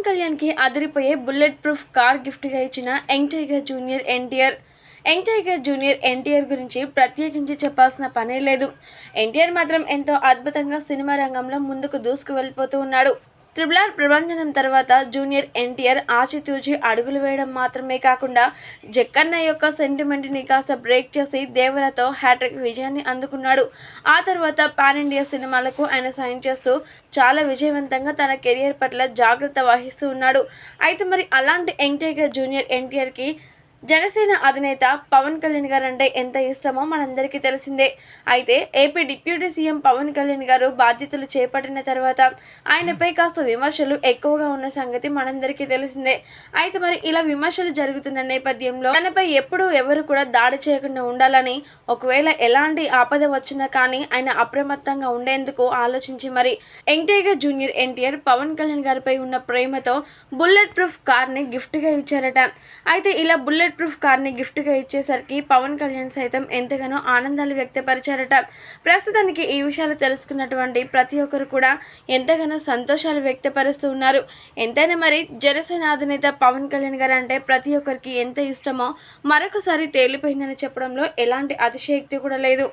పవన్ కళ్యాణ్కి అదిరిపోయే bullet proof car గిఫ్ట్గా ఇచ్చిన young tiger junior NTR. Young tiger junior NTR గురించి ప్రత్యేకించి చెప్పాల్సిన పనే లేదు. ఎన్టీఆర్ మాత్రం ఎంతో అద్భుతంగా సినిమా రంగంలో ముందుకు దూసుకు వెళ్ళిపోతూ ఉన్నాడు. త్రిబుల్ ఆర్ ప్రభంజనం తర్వాత జూనియర్ ఎన్టీఆర్ ఆచితూచి అడుగులు వేయడం మాత్రమే కాకుండా జక్కన్న యొక్క సెంటిమెంట్ని కాస్త బ్రేక్ చేసి దేవరతో హ్యాట్రిక్ విజయాన్ని అందుకున్నాడు. ఆ తర్వాత పాన్ ఇండియా సినిమాలకు ఆయన సైన్ చేస్తూ చాలా విజయవంతంగా తన కెరియర్ పట్ల జాగ్రత్త వహిస్తూ ఉన్నాడు. అయితే మరి అలాంటి యంగ్ జూనియర్ ఎన్టీఆర్కి జనసేన అధినేత పవన్ కళ్యాణ్ గారు అంటే ఎంత ఇష్టమో మనందరికీ తెలిసిందే. అయితే AP deputy CM Pawan Kalyan గారు బాధ్యతలు చేపట్టిన తర్వాత ఆయనపై కాస్త విమర్శలు ఎక్కువగా ఉన్న సంగతి మనందరికీ తెలిసిందే. అయితే మరి ఇలా విమర్శలు జరుగుతున్న నేపథ్యంలో తనపై ఎప్పుడూ ఎవరు కూడా దాడి చేయకుండా ఉండాలని ఒకవేళ ఎలాంటి ఆపద వచ్చినా కానీ ఆయన అప్రమత్తంగా ఉండేందుకు ఆలోచించి మరి NTR junior NTR Pawan Kalyan గారిపై ఉన్న ప్రేమతో బుల్లెట్ ప్రూఫ్ కార్ని గిఫ్ట్గా ఇచ్చారట. అయితే ఇలా బుల్లెట్ బుల్లెట్ ప్రూఫ్ కార్ని గిఫ్ట్గా ఇచ్చేసరికి పవన్ కళ్యాణ్ సైతం ఎంతగానో ఆనందాలు వ్యక్తపరిచారట. ప్రస్తుతానికి ఈ విషయాలు తెలుసుకున్నటువంటి ప్రతి ఒక్కరు కూడా ఎంతగానో సంతోషాలు వ్యక్తపరుస్తూ ఉన్నారు. ఎంతైనా మరి జనసేన అధినేత పవన్ కళ్యాణ్ గారు అంటే ప్రతి ఒక్కరికి ఎంత ఇష్టమో మరొకసారి తేలిపోయిందని చెప్పడంలో ఎలాంటి అతిశయోక్తి కూడా లేదు.